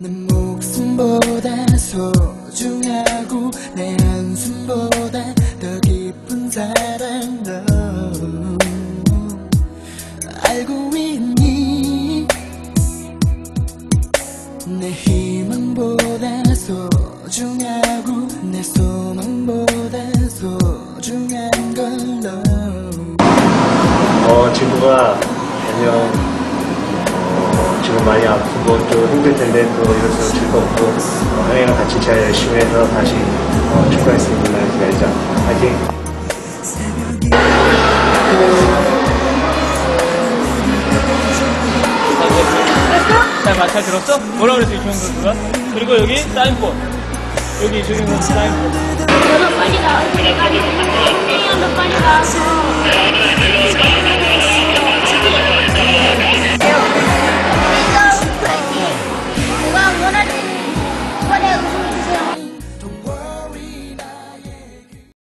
내 목숨보다 소중하고 내 한숨보다 더 깊은 사랑 너 알고 있니 내 희망보다 소중하고 내 소망보다 소중한 걸로 어, 친구가 안녕. 어, 지금 많이 아프고 또 힘들 텐데 또 이럴수록 즐겁고 어, 형이랑 같이 잘 열심히 해서 다시 어, 날 기다리자. 파이팅! 잘, 마- 잘 들었어? 뭐라 그랬어, 이주영 선수가? 그리고 여기 사인볼. 여기 이주영 선수 사인볼.